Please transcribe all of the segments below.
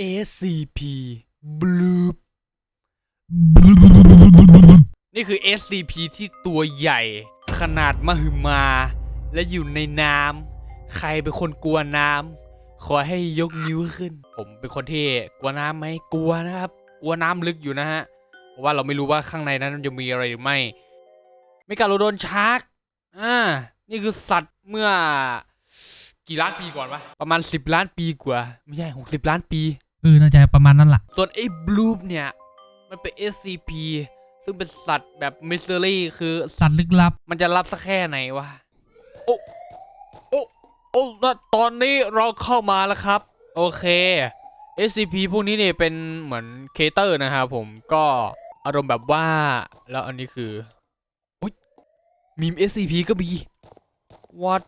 SCP Bloop นี่คือ SCP ที่ตัวใหญ่ ขนาดมหึมา และอยู่ในน้ำใครเป็นคนกลัวน้ำขอให้ยกนิ้วขึ้น ผมเป็นคนที่กลัวน้ำไหมกลัวนะครับ กลัวน้ำลึกอยู่นะฮะเพราะว่าเราไม่รู้ว่าข้างในนั้นจะมีอะไรหรือไม่ไม่กาโลโดนชาร์กอ่านี่คือสัตว์เมื่อกี่ล้านปีก่อนวะประมาณ 10 ล้านปีกว่า ไม่ใช่ 60 ล้านปี ออน่าจะประมาณนั้นแหละส่วนไอ้บลูปเนี่ย มันเป็น SCP ซึ่งเป็นสัตว์แบบมิส t ต r รี่คือสัตว์ลึกลับ มันจะรับสักแค่ไหนวะ โอ้ โอ้ โอ้แล้วตอนนี้เราเข้ามาแล้วครับ โอเค SCP พวกนี้เนี่ยเป็นเหมือนเคเตอร์นะครับผมก็อารมณ์แบบว่าแล้วอันนี้คืออุ้ยมีม SCP ก็มี what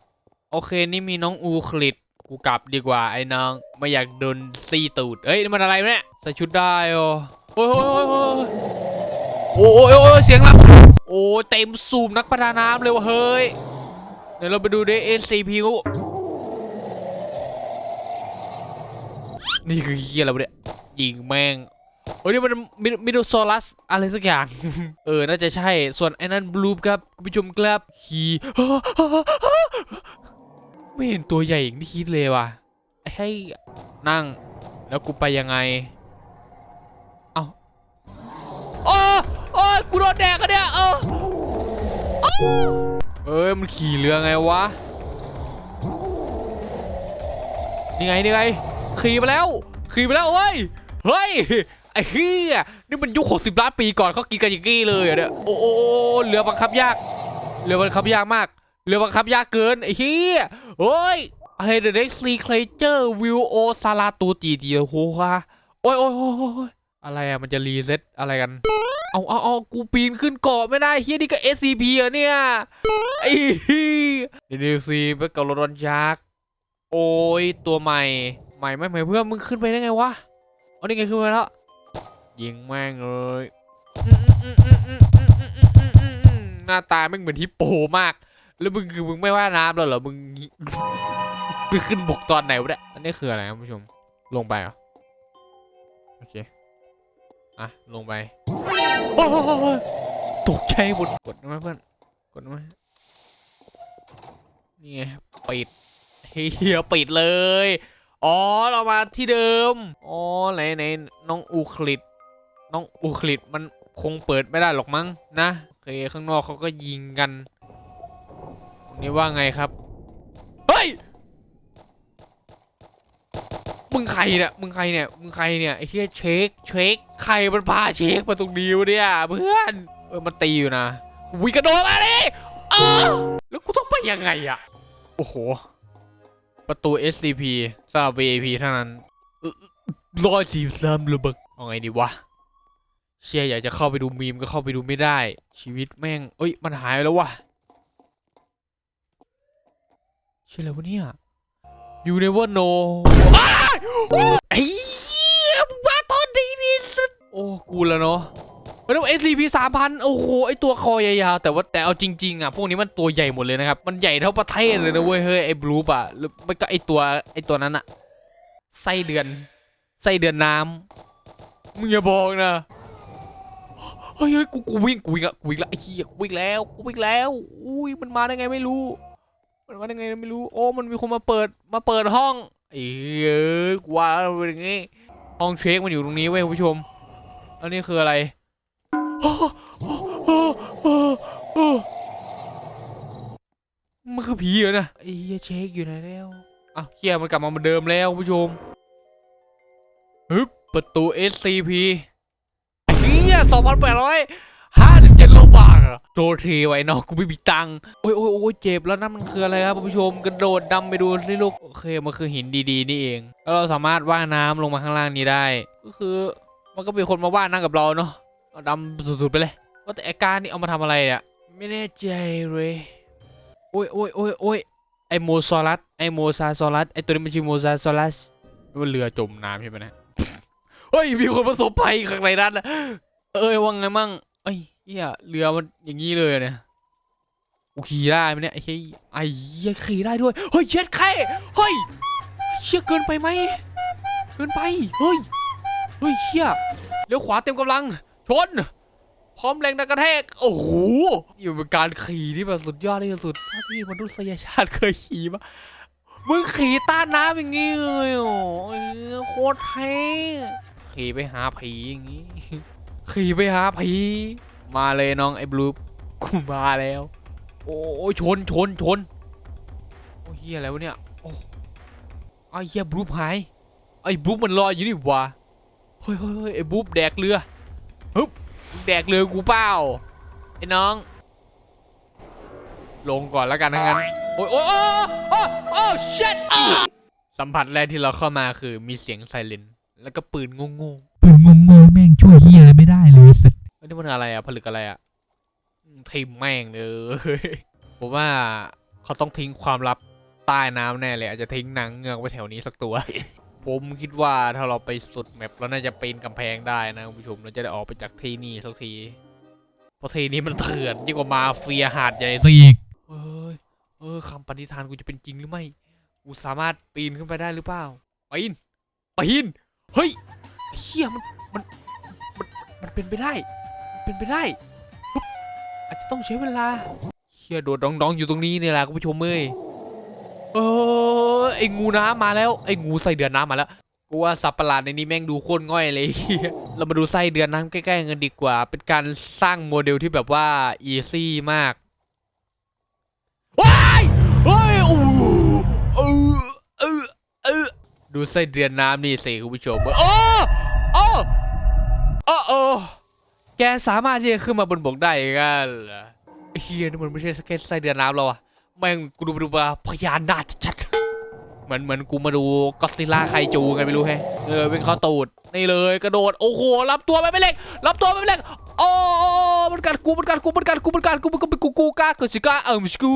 โอเค นี่มีน้องอูคลิด กูกลับดีกว่าไอ้น้อง ไม่อยากโดนซีตูดเฮ้ยมันอะไรเนี่ยใส่ชุดได้โอ้โอ้ยโอ้ยโอ้ยโอ้ยโอ้ยเสียงลับโอ้เต็มสูมนักประดาน้ำเลยวะเฮ้ยเดี๋ยวเราไปดูดิ SCP กูนี่คือเฮียอะไรเนี่ยยิงแม่งโอ้ยนี่มันมิโดโซลัสอะไรสักอย่าง เออ น่าจะใช่ ส่วนไอ้นั่นบลูปครับคุณผู้ชมครับขี ไม่เห็นตัวใหญ่อย่างที่คิดเลยว่ะให้นั่งแล้วกูไปยังไง เอาโอ้โอ้ยกูโดนแดกอะเนี่ยเออเอ้ยมันขี่เรือไงวะ นี่ไงนี่ไง ขี่มาแล้ว ขี่มาแล้วเฮ้ย เฮ้ย ไอ้เฮียนี่มันยุค60ล้านปีก่อนเขากินกันอย่างงี้เลยเหรอเนี่ย โอ้โอ้โอ้เรือบังคับยาก เรือบังคับยากมาก เรือบังคับยากเกินไอ้เฮียเฮ้ยไฮเดรเด็กซีเคลเจอร์วิวโอซาลาตูจีจีโฮ่ะโอ้ยโอ้ยโอ้ยอะไรอะมันจะรีเซ็ตอะไรกัน เอาเอาเอากูปีนขึ้นเกาะไม่ได้เฮียนี่ก็เอชซีพีเหรอเนี่ยไอ้เฮ้ยเดีซีไปกับรถวันยักษ์โอ้ยตัวใหม่ใหม่ไม่ใหม่เพื่อนมึงขึ้นไปได้ไงวะอ๋อนี่ไงขึ้นไปแล้วยิงแม่งเลยหน้าตาแม่งเหมือนฮิปโปมาก แล้วมึงคือมึงไม่ว่าน้ำแล้วเหรอมึงไปขึ้นบกตอนไหนวะเนี่ยอันนี้คืออะไรครับผู้ชมลงไปเหรอโอเคอะลงไปโอ้ยตกใจหมดกดได้ไหมเพื่อนกดได้ไหมนี่ไงปิดเฮียปิดเลย อ๋อเรามาที่เดิม อ๋อไหนไหนน้องอูคลิดน้องอูคลิดมันคงเปิดไม่ได้หรอกมั้งนะโอเคข้างนอกเขาก็ยิงกัน นี้ว่าไงครับ เฮ้ย มึงใครเนี่ย มึงใครเนี่ย มึงใครเนี่ย ไอ้เหี้ยเช็ค เช็ค ใครมันพาเช็คมาตรงนี้วะเนี่ยเพื่อน เออมันตีอยู่นะวิกระโดดมาดิอ้าวแล้วกูต้องไปยังไงอะโอ้โห ประตู SCP สำหรับ VIP เท่านั้นร้อยสี่สามระเบิดเอาไงดีวะ เชียอยากจะเข้าไปดูมีมก็เข้าไปดูไม่ได้ ชีวิตแม่ง เอ้ย มันหายไปแล้ววะ เชื่ออะไรวะเนี่ย You never know ไอ้เหี้าตอนนี้นี่สุดโอ้กูแล้วเนาะแล้ว SCP สามพันโอ้โห ไอตัวคอยาวๆแต่ว่าแต่เอาจริงๆอะ พวกนี้มันตัวใหญ่หมดเลยนะครับ มันใหญ่เท่าประเทศเลยนะเว้ย เฮ้ย ไอ้บลูปอะหรือไม่ก็ไอตัวไอตัวนั้นอะ ไส้เดือน ไส้เดือนน้ำมึงอย่าบอกนะเฮ้ยเฮ้ยกูกูวิ่งกูวิ่งละกูวิ่งละไอ้เหี้ยกูวิ่งแล้วกูวิ่งแล้ว อุ้ยมันมาได้ไงไม่รู้ มันมาได้ไงไม่รู้ โอ้มันมีคนมาเปิดมาเปิดห้องเอ้ยกว่าเป็นอย่างงี้ห้องเช็คมันอยู่ตรงนี้เว้ยคุณผู้ชมอันนี้คืออะไรมันคือผีเหรอนะไอ้เช็คอยู่ไหนแล้วอ้าวเฮียมันกลับมาเหมือนเดิมแล้วคุณผู้ชมฮึบประตู SCP ไอ้เฮียสองพันแปดร้อย ห้าสิบเจ็ดโลบาทอะโทษทีไว้น้องกูไม่มีตังค์โอ้ยโอ้ยโอ้ยเจ็บแล้วนั่นมันคืออะไรครับผู้ชมกระโดดดำไปดูสิลูกโอเคมันคือหินดีๆนี่เอง แล้วเราสามารถว่ายน้ำลงมาข้างล่างนี้ได้ ก็คือ มันก็มีคนมาว่ายน้ำกับเราเนาะเอาดำสุดๆไปเลยว่าแต่ไอ้การนี่เอามาทำอะไรเนี่ยไม่แน่ใจเลยโอ้ยโอ้ยโอ้ยโอ้ยไอโมซอรัสไอโมซาซอรัสไอตัวนี้มันชื่อโมซาซอรัสมันเรือจมน้ำใช่ไหมนะเฮ้ยมีคนประสบภัยข้างในนั้นนะเอ้ยว่าไงมั่ง อ้ยเฮียเรือมันอย่างนี้เลยเนี่ยกูขี่ได้ไหมเนี่ยไอ้เหี้ยไอ้เหี้ยขี่ได้ด้วยเฮ้ยเช็ดแค่เฮ้ยเชี่ยเกินไปไหมเกินไปเฮ้ยเฮ้ยเชี่ยเลี้ยวขวาเต็มกำลังชนพร้อมแรงดันกระแทกโอ้โหอยู่เป็นการขี่ที่แบบสุดยอดที่สุดเท่าที่มนุษยชาติเคยขี่มามึงขี่ต้านน้ำอย่างงี้เลยโอ้โคตรเท่ขี่ไปหาผีอย่างงี้ ขี่ไปหาผีมาเลยน้องไอ้บลูกูมาแล้ว โอ้ยชนชนชนโอ้เฮียอะไรวะเนี่ยโอ้ไอ้เฮียบลูหายไอ้บลูมันลอยอยู่นี่วะเฮ้ยเฮ้ยไอ้บลูแดกเรือฮึบแดกเรือกูเปล่าไอ้น้อง ลงก่อนแล้วกันทั้งนั้นโอ้ยโอ้ยโอ้ยโอ้ยโอ้ย shit อะสัมผัสแรกที่เราเข้ามาคือมีเสียงไซเรนแล้วก็ปืนงงๆ ช่วยเฮียอะไรไม่ได้เลยสัตว์ๆเอ้ยนี่มันอะไรอะผลึกอะไรอะอืมทิมแม่งเลยผมว่าเขาต้องทิ้งความลับใต้น้ำแน่เลยอาจจะทิ้งหนังเงือกไว้แถวนี้สักตัว ผมคิดว่าถ้าเราไปสุดแมปเราน่าจะปีนกำแพงได้นะคุณผู้ชมเราจะได้ออกไปจากที่นี่สักทีเพราะที่นี้มันเถื่อนยิ่งกว่ามาเฟียหาดใหญ่ซีกเอ้ยเออคำปณิธานกูจะเป็นจริงหรือไม่กูสามารถปีนขึ้นไปได้หรือเปล่าปีนปีนเฮ้ยเฮียมันมัน มันมันเป็นไปได้มันเป็นไปได้ปุ๊บอาจจะต้องใช้เวลาเฮียโดดดองๆอยู่ตรงนี้เนี่ยแหละคุณผู้ชมเอ้ยเออไอ้งูน้ำมาแล้วไอ้งูใส่เดือนน้ำมาแล้วกูว่าสับประหลาดในนี้แม่งดูโคตรง่อยเลยเหี้ยเรามาดูไส้เดือนน้ำใกล้ๆกันดีกว่า เป็นการสร้างโมเดลที่แบบว่าอีซี่มากว้ายเฮ้ยโอ้โหเออเออเออดูไส้เดือนน้ำนี่สิคุณผู้ชมโอ้โอ้โอ้โอแกสามารถที่จะขึ้นมาบนบกได้กันเหรอเฮียนี่มันไม่ใช่แค่ไส้เดือนน้ำแล้วอะแม่งกูดูไปดูมาพญานาคชัดๆเหมือนเหมือนกูมาดูก็อดซิลล่าไคจูไงไม่รู้แฮะเออเป็นเขาตูดนี่เลยกระโดดโอ้โหรับตัวไปไม่เล็กรับตัวไปไม่เล็กโอ้มันกัดกูมันกัดกูมันกัดกูมันกัดกูมันกัดกูกูกูกล้าเกิดสิกล้าเออมสกู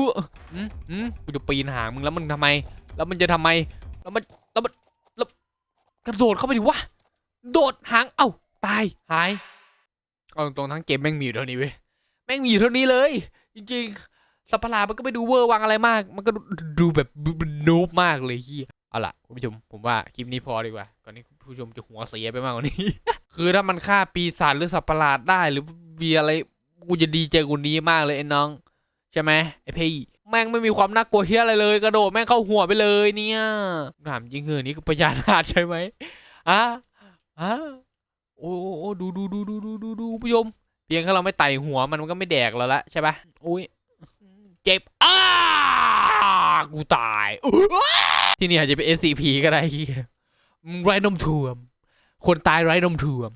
อืมอืมกูจะปีนหางมึงแล้วมึงทำไม แล้วมันจะทำไมแล้วมันแล้วมันแล้วกระโดดเข้าไปดิวะโดดหางเอ้าายหายเอาตรงๆทั้งเกมแม่งมีอยู่เท่านี้เว้ยแม่งมีอยู่เท่านี้เลย จริงๆสัปหลาดมันก็ไม่ดูเวอร์วังอะไรมาก มันก็ดูแบบนูบมากเลยเฮียเอาล่ะคุณผู้ชมผมว่าคลิปนี้พอดีกว่าก่อนที่คุณผู้ชมจะหัวเสียไปมากกว่านี้ คือถ้ามันฆ่าปีศาจหรือสัปหลาดได้ หรือมีอะไรกูจะดีใจกว่านี้มากเลยไอ้น้อง ใช่ไหมไอ้พี่แม่งไม่มีความน่ากลัวเฮียอะไรเลยกระโดดแม่งเข้าหัวไปเลยเนี่ยถามจริงเหรอนี่คือพญานาคใช่ไหมอะอะ โอ้โอ้ดูดูดูดูดูดูดูผู้ชมเพียงแค่เราไม่ไต่หัวมันมันก็ไม่แดกเราละใช่ปะอุ้ยเจ็บอ้ากูตายที่นี่อาจจะเป็น SCP ก็ได้ไรนมถ่วม คนตายไร้นมถ่วม